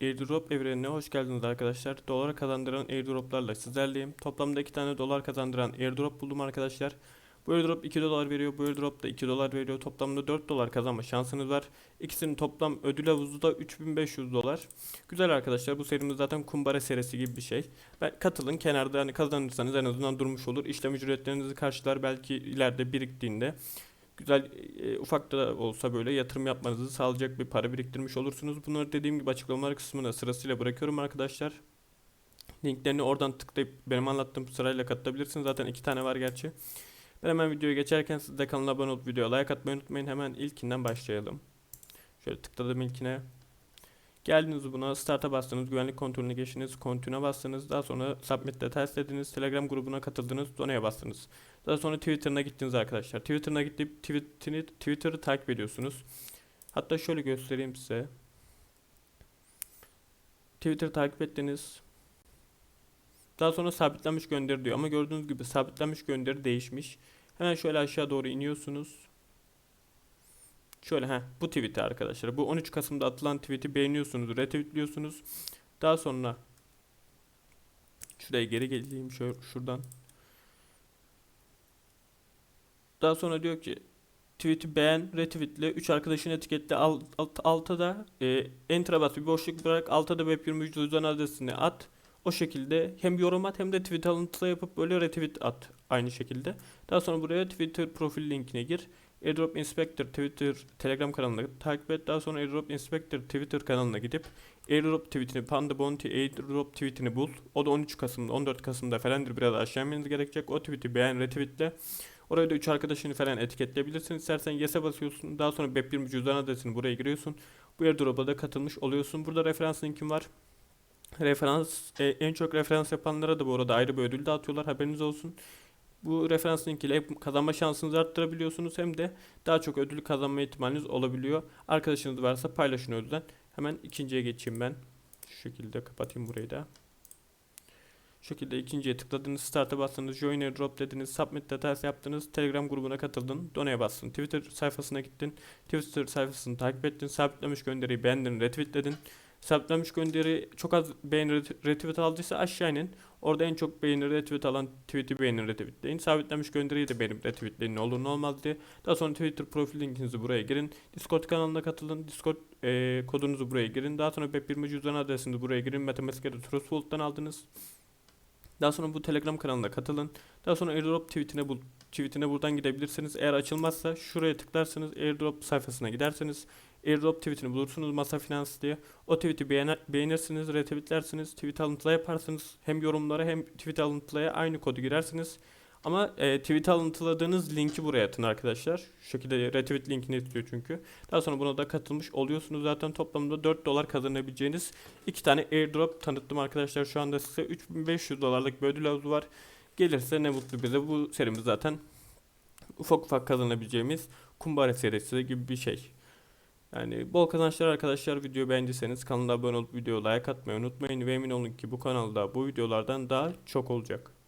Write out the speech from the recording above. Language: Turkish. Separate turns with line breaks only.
Airdrop evrenine hoş geldiniz arkadaşlar. Dolar kazandıran airdroplarla sizlerleyim. Toplamda 2 tane dolar kazandıran airdrop buldum arkadaşlar. Bu airdrop 2 dolar veriyor. Bu airdrop da 2 dolar veriyor. Toplamda 4 dolar kazanma şansınız var. İkisinin toplam ödül havuzu da 3500 dolar. Güzel arkadaşlar. Bu serimiz zaten kumbara serisi gibi bir şey. Ben, katılın kenarda hani kazanırsanız en azından durmuş olur. İşlem ücretlerinizi karşılar belki ileride biriktiğinde güzel e, ufak da olsa böyle yatırım yapmanızı sağlayacak bir para biriktirmiş olursunuz. Bunları dediğim gibi açıklamalar kısmına sırasıyla bırakıyorum arkadaşlar. Linklerini oradan tıklayıp benim anlattığım sırayla katılabilirsiniz. Zaten iki tane var gerçi. Ben hemen videoya geçerken siz de kanala abone olup videoya like atmayı unutmayın. Hemen ilkinden başlayalım. Şöyle tıkladım ilkine. Geldiniz buna start'a bastınız, güvenlik kontrolüne geçtiniz, continue'a bastınız, daha sonra submit details dediniz, telegram grubuna katıldınız, donaya bastınız. Daha sonra Twitter'ına gittiniz arkadaşlar. Twitter'ına gidip Twitter'ı takip ediyorsunuz. Hatta şöyle göstereyim size. Twitter takip ettiniz. Daha sonra sabitlenmiş gönderi diyor ama gördüğünüz gibi sabitlenmiş gönderi değişmiş. Hemen şöyle aşağı doğru iniyorsunuz. Şöyle ha bu tweet'i arkadaşlar. Bu 13 Kasım'da atılan tweet'i beğeniyorsunuz, retweetliyorsunuz. Daha sonra şuraya geri geleyim şöyle şuradan. Daha sonra diyor ki tweet'i beğen, retweetle, 3 arkadaşını etiketle, alt, alt, alta da e, enter'a bas bir boşluk bırak, alta da web23 cüzdan adresini at. O şekilde hem yorum at hem de tweet alıntıla yapıp böyle retweet at aynı şekilde. Daha sonra buraya Twitter profil linkine gir. Airdrop Inspector Twitter Telegram kanalına takip et. Daha sonra Airdrop Inspector Twitter kanalına gidip Airdrop tweetini Panda Bounty Airdrop tweetini bul. O da 13 Kasım'da 14 Kasım'da falandır biraz aşağı inmeniz gerekecek. O tweeti beğen retweetle. Oraya da 3 arkadaşını falan etiketleyebilirsin. İstersen yes'e basıyorsun. Daha sonra BEP20 cüzdan adresini buraya giriyorsun. Bu airdrop'a da katılmış oluyorsun. Burada referans linkim var. Referans e, en çok referans yapanlara da bu arada ayrı bir ödül dağıtıyorlar. Haberiniz olsun. Bu referans linkiyle hem kazanma şansınızı arttırabiliyorsunuz hem de daha çok ödül kazanma ihtimaliniz olabiliyor. Arkadaşınız varsa paylaşın ödülden. Hemen ikinciye geçeyim ben. Şu şekilde kapatayım burayı da. Şu şekilde ikinciye tıkladınız, start'a bastınız, join airdrop dediniz, submit details yaptınız, telegram grubuna katıldın, donaya bastın, twitter sayfasına gittin, twitter sayfasını takip ettin, sabitlemiş gönderiyi beğendin, retweetledin, sabitlenmiş gönderi çok az beğeni ret- retweet aldıysa aşağı inin. Orada en çok beğeni retweet alan tweet'i beğenin retweetleyin. Sabitlenmiş gönderiyi de beğenip retweetleyin ne olur ne olmaz diye. Daha sonra Twitter profil linkinizi buraya girin. Discord kanalına katılın. Discord eee, kodunuzu buraya girin. Daha sonra BEP20 cüzdan adresini buraya girin. Mathematika'da Trustwallet'tan aldınız. Daha sonra bu Telegram kanalına katılın. Daha sonra airdrop tweetine bul tweetine buradan gidebilirsiniz. Eğer açılmazsa şuraya tıklarsanız airdrop sayfasına giderseniz airdrop tweetini bulursunuz masa finans diye. O tweet'i beğener, beğenirsiniz, retweetlersiniz, tweet alıntıla yaparsınız. Hem yorumlara hem tweet alıntılaya aynı kodu girersiniz. Ama e, tweet alıntıladığınız linki buraya atın arkadaşlar. Şu şekilde retweet linkini istiyor çünkü. Daha sonra buna da katılmış oluyorsunuz. Zaten toplamda 4 dolar kazanabileceğiniz iki tane airdrop tanıttım arkadaşlar. Şu anda size 3500 dolarlık bir ödül havuzu var. Gelirse ne mutlu bize. Bu serimiz zaten ufak ufak kazanabileceğimiz kumbara serisi gibi bir şey. Yani bol kazançlar arkadaşlar. Video beğendiyseniz kanala abone olup videoya like atmayı unutmayın. Ve emin olun ki bu kanalda bu videolardan daha çok olacak.